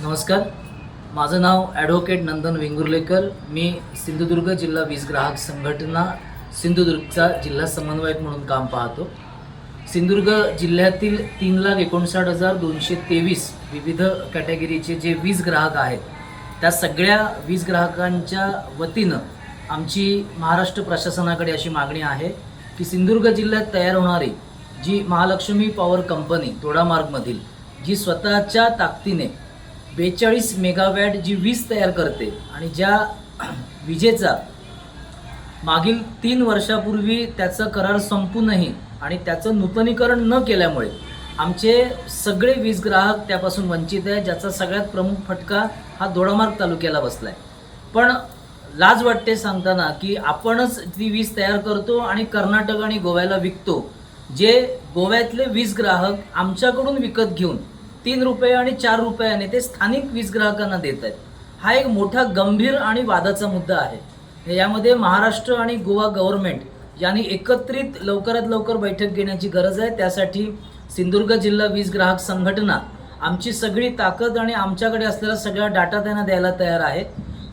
नमस्कार. माझं नाव ॲडव्होकेट नंदन वेंगुर्लेकर. मी सिंधुदुर्ग जिल्हा वीज ग्राहक संघटना सिंधुदुर्गचा जिल्हा समन्वयक म्हणून काम पाहतो. सिंधुदुर्ग जिल्ह्यातील तीन लाख एकोणसाठ हजार दोनशे तेवीस विविध कॅटेगरीचे जे वीज ग्राहक आहेत त्या सगळ्या वीज ग्राहकांच्या वतीनं आमची महाराष्ट्र प्रशासनाकडे अशी मागणी आहे की सिंधुदुर्ग जिल्ह्यात तयार होणारी जी महालक्ष्मी पॉवर कंपनी तोडामार्गमधील जी स्वतःच्या ताकदीने बेचाळीस मेगावॅट जी वीज तयार करते आणि ज्या विजेचा मागील तीन वर्षापूर्वी त्याचं करार संपूनही आणि त्याचं नूतनीकरण न केल्यामुळे आमचे सगळे वीज ग्राहक त्यापासून वंचित आहे ज्याचा सगळ्यात प्रमुख फटका हा दोडामार्ग तालुक्याला बसला आहे पण लाज वाटते सांगताना की आपणच ती वीज तयार करतो आणि कर्नाटक आणि गोव्याला विकतो जे गोव्यातले वीज ग्राहक आमच्याकडून विकत घेऊन तीन रुपये आणि चार रुपयाने ते स्थानिक वीज ग्राहकांना देत आहेत. हा एक मोठा गंभीर आणि वादाचा मुद्दा आहे. यामध्ये महाराष्ट्र आणि गोवा गव्हर्नमेंट यांनी एकत्रित लवकरात लवकर बैठक घेण्याची गरज आहे. त्यासाठी सिंधुदुर्ग जिल्हा वीज ग्राहक संघटना आमची सगळी ताकद आणि आमच्याकडे असलेला सगळा डाटा त्यांना द्यायला तयार आहे.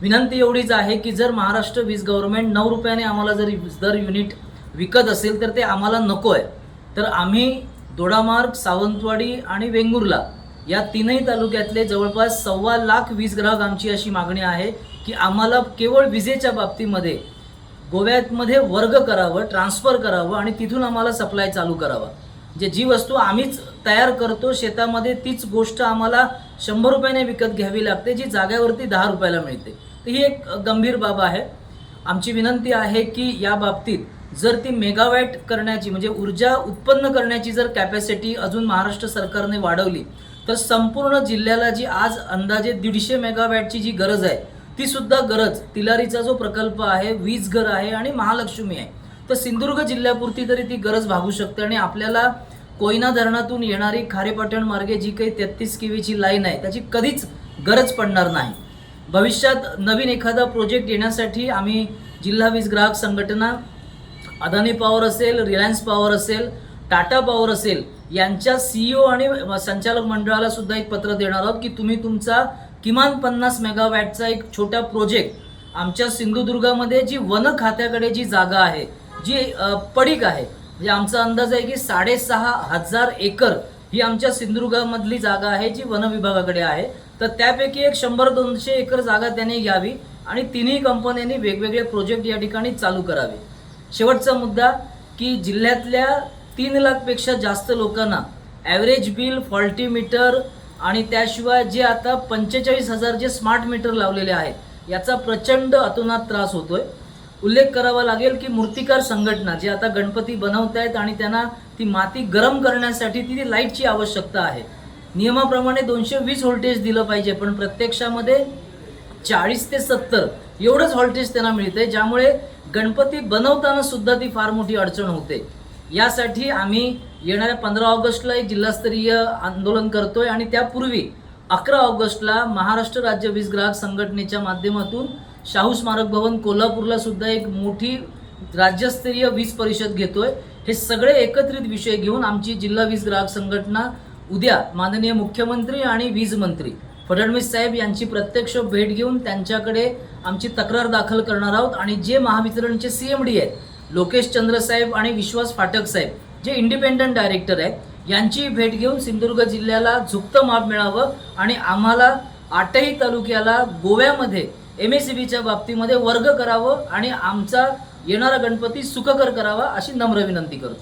विनंती एवढीच आहे की जर महाराष्ट्र वीज गव्हर्नमेंट नऊ रुपयाने आम्हाला जर दर युनिट विकत असेल तर ते आम्हाला नको आहे तर आम्ही दोडामार्ग सावंतवाडी आणि वेंगुर्ला या तीनही तालुक्यातले जवळपास सव्वा लाख वीज ग्राहक आमची अशी मागणी आहे की आम्हाला केवळ विजेच्या बाबतीमध्ये गोव्यामध्ये वर्ग करावं ट्रान्सफर करावं आणि तिथून आम्हाला सप्लाय चालू करावा. जे जी वस्तू आम्हीच तयार करतो शेतामध्ये तीच गोष्ट आम्हाला शंभर रुपयाने विकत घ्यावी लागते जी जाग्यावरती दहा रुपयाला मिळते. तर ही एक गंभीर बाब आहे. आमची विनंती आहे की या बाबतीत जर ती मेगावॅट करण्याची म्हणजे ऊर्जा उत्पन्न करण्याची जर कॅपॅसिटी अजून महाराष्ट्र सरकारने वाढवली तर संपूर्ण जिल्ह्याला जी आज अंदाजे दीडशे मेगावॅटची जी गरज आहे ती सुद्धा गरज तिलारीचा जो प्रकल्प आहे वीज घर आहे आणि महालक्ष्मी आहे. तर सिंधुदुर्ग जिल्ह्यापुरती तरी ती गरज भागू शकते आणि आपल्याला कोयना धरणातून येणारी खारेपाटण मार्गे जी काही तेहतीस किवीची लाईन आहे त्याची कधीच गरज पडणार नाही. भविष्यात नवीन एखादा प्रोजेक्ट येण्यासाठी आम्ही जिल्हा वीज ग्राहक संघटना अदानी पॉवर असेल रिलायन्स पॉवर असेल टाटा पॉवर असेल यांच्या सीईओ आणि संचालक मंडळाला सुद्धा एक पत्र देणार आहोत की तुम्ही तुमचा किमान पन्नास मेगावॅटचा एक छोटा प्रोजेक्ट आमच्या सिंधुदुर्गामध्ये जी वन खात्याकडे जी जागा आहे जी पडीक आहे म्हणजे आमचा अंदाज आहे की साडेसहा हजार एकर ही आमच्या सिंधुदुर्गामधली जागा आहे जी वन विभागाकडे आहे. तर त्यापैकी एक शंभर दोनशे एकर जागा त्यांनी घ्यावी आणि तिन्ही कंपन्यांनी वेगवेगळे प्रोजेक्ट या ठिकाणी चालू करावे. शेवटचा मुद्दा की जिल्ह्यातल्या तीन लाखपेक्षा जास्त लोकांना ॲव्हरेज बिल फॉल्टी मीटर आणि त्याशिवाय जे आता पंचेचाळीस हजार जे स्मार्ट मीटर लावलेले आहेत याचा प्रचंड अतोनात त्रास होतोय. उल्लेख करावा लागेल की मूर्तिकार संघटना जे आता गणपती बनवत आहेत आणि त्यांना ती माती गरम करण्यासाठी ती लाईटची आवश्यकता आहे. नियमाप्रमाणे दोनशे वीस व्होल्टेज दिलं पाहिजे पण प्रत्यक्षामध्ये चाळीस ते सत्तर एवढंच व्होल्टेज त्यांना मिळतं आहे ज्यामुळे गणपती बनवताना सुद्धा ती फार मोठी अडचण होते. यासाठी आम्ही येणाऱ्या पंधरा ऑगस्टला एक जिल्हास्तरीय आंदोलन करतोय आणि त्यापूर्वी अकरा ऑगस्टला महाराष्ट्र राज्य वीज ग्राहक संघटनेच्या माध्यमातून शाहू स्मारक भवन कोल्हापूरला सुद्धा एक मोठी राज्यस्तरीय वीज परिषद घेतोय. हे सगळे एकत्रित विषय घेऊन आमची जिल्हा वीज ग्राहक संघटना उद्या माननीय मुख्यमंत्री आणि वीज मंत्री फडणवीस साहेब यांची प्रत्यक्ष भेट घेऊन त्यांच्याकडे आमची तक्रार दाखल करणार आहोत आणि जे महावितरणचे सी एम डी आहेत लोकेश चंद्र साहेब आणि विश्वास फाटक साहेब जे इंडिपेंडंट डायरेक्टर आहेत यांची भेट घेऊन सिंधुदुर्ग जिल्ह्याला झुकतं माप मिळावं आणि आम्हाला आठही तालुक्याला गोव्यामध्ये एम एस सी बीच्या बाबतीमध्ये वर्ग करावं आणि आमचा येणारा गणपती सुखकर करावा अशी नम्र विनंती करतो.